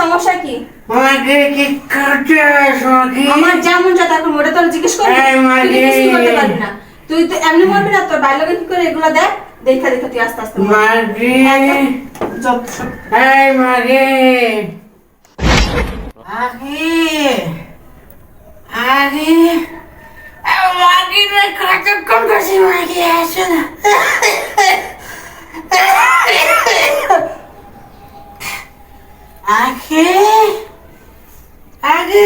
সমস্যা কি মাগি কি মাগি আমার যেমন যা এখন ওটা তোর জিজ্ঞেস করবি। তুই করতে পারবি না তুই তো এমনি মরবি না তোর বাইরে কি করে এগুলো দেখ দেখা দেখা তুই আস্তে আস্তে। মাগি। এই মাগি মাগি এই মাগি রে কতক্ষণ করছি মাগি আসো না? আগে আগে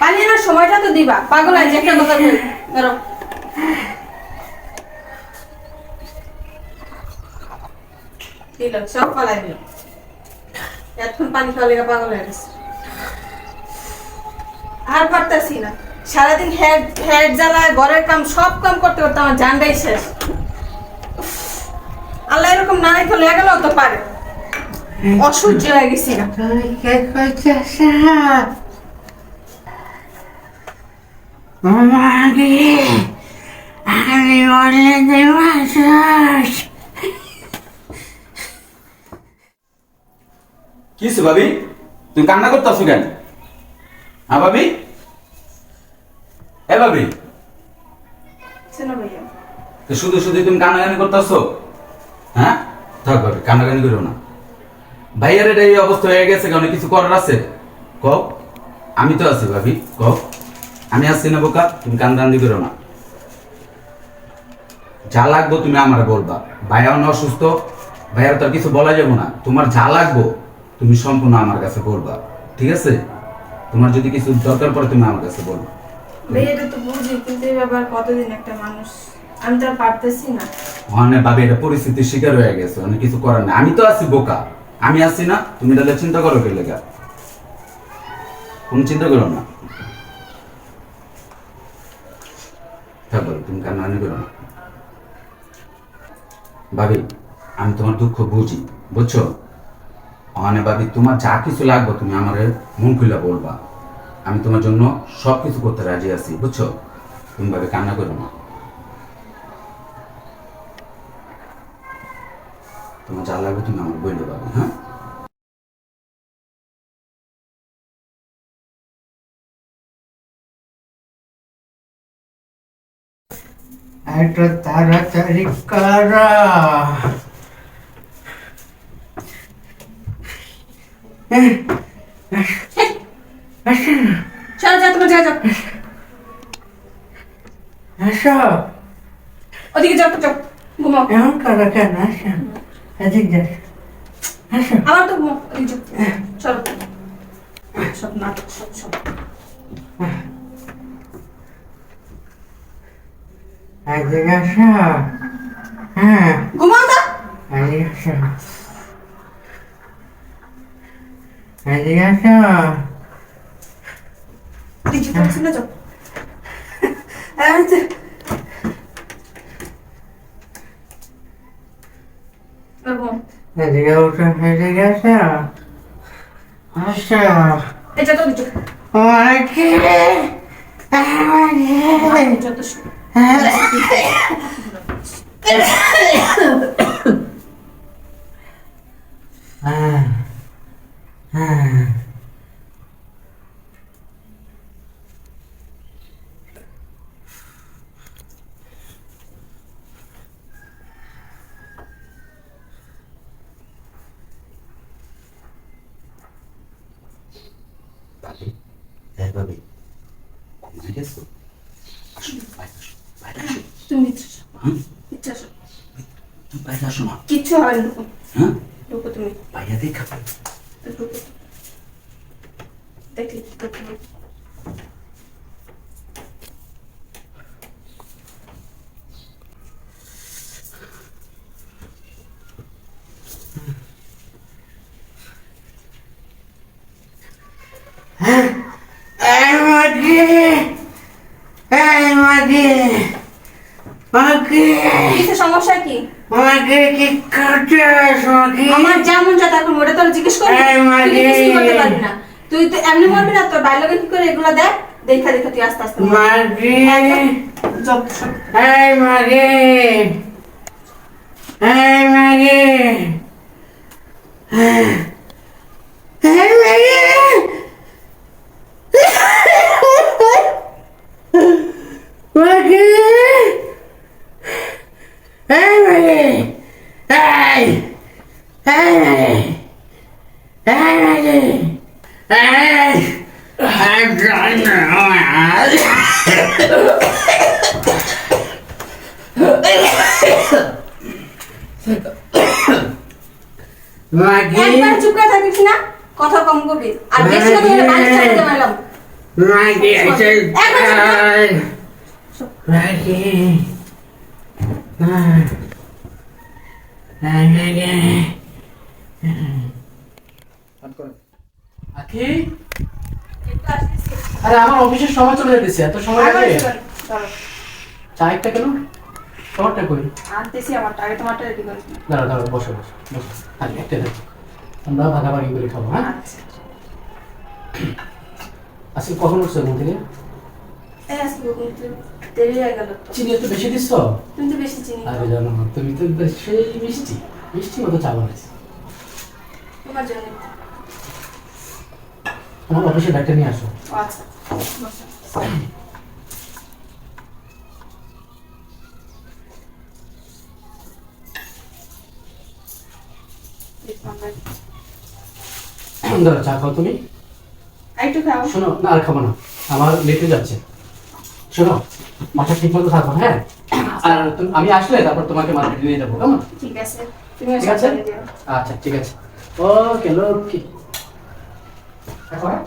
পালিয়ে না, সময়টা তো দিবা। পাগল আছে একটা কথা বলি। ধরো। দিল, সব পালাই দিল। এতক্ষণ পানি খাওয়া পাগল হয়ে গেছে। আর পারতেছি না। সারাদিন হেড হেড জ্বালায় ঘরের কাম সব কাম করতে করতে আমার জানটাই শেষ। আল্লাহ এরকম না রেখে লেগে গেলেও তো পারে। অসহ্য হয়ে গেছি না। তুই কে করছিস আমি বলে দেবাস কিসে ভাবি? তুমি কান্না করতেছো কেন? হ্যাঁ ভাবি? এ ভাবি? তো শুধু শুধু তুমি কান্নাকানি করতেছো? হ্যাঁ? থাক ভাবি কান্নাকানি করো না। ভাইয়ার এটা এই অবস্থা হয়ে গেছে কারণ কিছু করার আছে? কও। আমি তো আছি ভাবি কও। আমি আসছি না বোকা তুমি কান্দাকান্দি করো না। যা লাগবো তুমি আমার বলবা। ভাইয়া না অসুস্থ ভাইয়ার তো আর কিছু বলা যাব না। তোমার যা লাগবো তুমি সম্পূর্ণ আমার কাছে বলবা ঠিক আছে? তোমার যদি কিছু দরকার পড়ে তুমি আমার কাছে বলবা এটা তো বুঝি কিন্তু এই ব্যাপার কতদিন একটা মানুষ আমি তো আর পারতেছি না। ভাবি এটা পরিস্থিতির শিকার হয়ে গেছে অনেক কিছু করার নেই। আমি তো আছি বোকা। আমি আছি না তুমি চিন্তা করো কে লেগা। কোন চিন্তা করো না। তুমি কান্নাকানি করো না। ভাবি আমি তোমার দুঃখ বুঝি বুঝছ? মানে ভাবি, তোমার যা কিছু লাগবে তুমি আমার মন খুলে বলবা। আমি তোমার জন্য সব কিছু করতে রাজি আছি, বুঝছ? তুমি ভাবি কান্না করো না। তোমার যা লাগবে তুমি আমার বলতে পারবে হ্যাঁ? একটু তাড়াতাড়ি করা আসো না চল যা তোমার যা যাও আসো। ওদিকে যাও তো ঘুমাও। এমন করো কেন? আসো। এদিক যাস আসো। আবার তো ঘুমাও ওদিকে যাও। চলো। সব নাটক সব সব। এদিক আসো। হ্যাঁ। ঘুমাও তো। এদিক আসো। এদিক আসো ওদিকে যাও শুনে যাও এই তো আর ঘুমাও এদিকে উঠো এদিকে আসো আসো এই যা তো ওদিকে যাও। মাকে আমাকে যত সব Ah. Ah. ভাবি হ্যাঁ। ভাবি। ঘুমিয়ে গেছো? আসো বাইরে আসো তুমি ইচ্ছা আসো। হ্যাঁ ইচ্ছা আসো। তুমি বাইরে আসো না। কিচ্ছু হবে না। ঢুকো হ্যাঁ? ঢুকো তুমি। বাইরে দেখা ঢুকো দেখলি কি করতে হবে। এই মাকে এই মাকে মাকে কিসে সমস্যা কি মাকে কি মাকে আমার যেমন যা এখন ওটা তোর জিজ্ঞেস করবি তুই করতে পারবি না? তুই তো এমনি মরবি না তোর বাইরে কি করে এগুলো দেখ দেখা দেখা তুই আস্তে আস্তে। মাগে। এই মাগে এই মাগে এই মাগে মাগে এই মাগে এই এই মাগে এই মাগে এই I'm Maggie, একবার চুপ করে থাকিস না কথা কম করবি আর বেশি কথা বলে বাড়ি চালাতে মারলাম Maggie, I said, একবার চুপ কর। আখি? আরে আমার অফিসের সময় চলে যেতেছে এত সময় লাগে। কেন? তোমারটা কই? আনতেছি আমার আগে তোমারটা রেডি করে দাঁড়া দাঁড়া বসো বসো বসো। আগে একটা দেখো। আমরা ভাগাভাগি করে খাব হ্যাঁ? আচ্ছা আজকে কখন উঠছো ঘুম থেকে? তো। চিনি একটু বেশি দিচ্ছ? তুমি তো বেশি চিনি আরে জানো না, তুমি তো সেই মিষ্টি মিষ্টি মতো চা বানাইছি। তোমার জন্য আমার অফিসে ব্যাগটা নিয়ে আসো। আচ্ছা। বসো। চা খাও তুমি। একটু খাও। শোনো না আর খাব না। আমার লেটে যাচ্ছে। শোনো মাথা ঠিক মতো থাকো হ্যাঁ? আর আমি আসলে তারপর তোমাকে মার্কেটে নিয়ে যাব কেমন? ঠিক আছে। ঠিক আছে। আচ্ছা ঠিক আছে। ওকে লোকে দেখো হ্যাঁ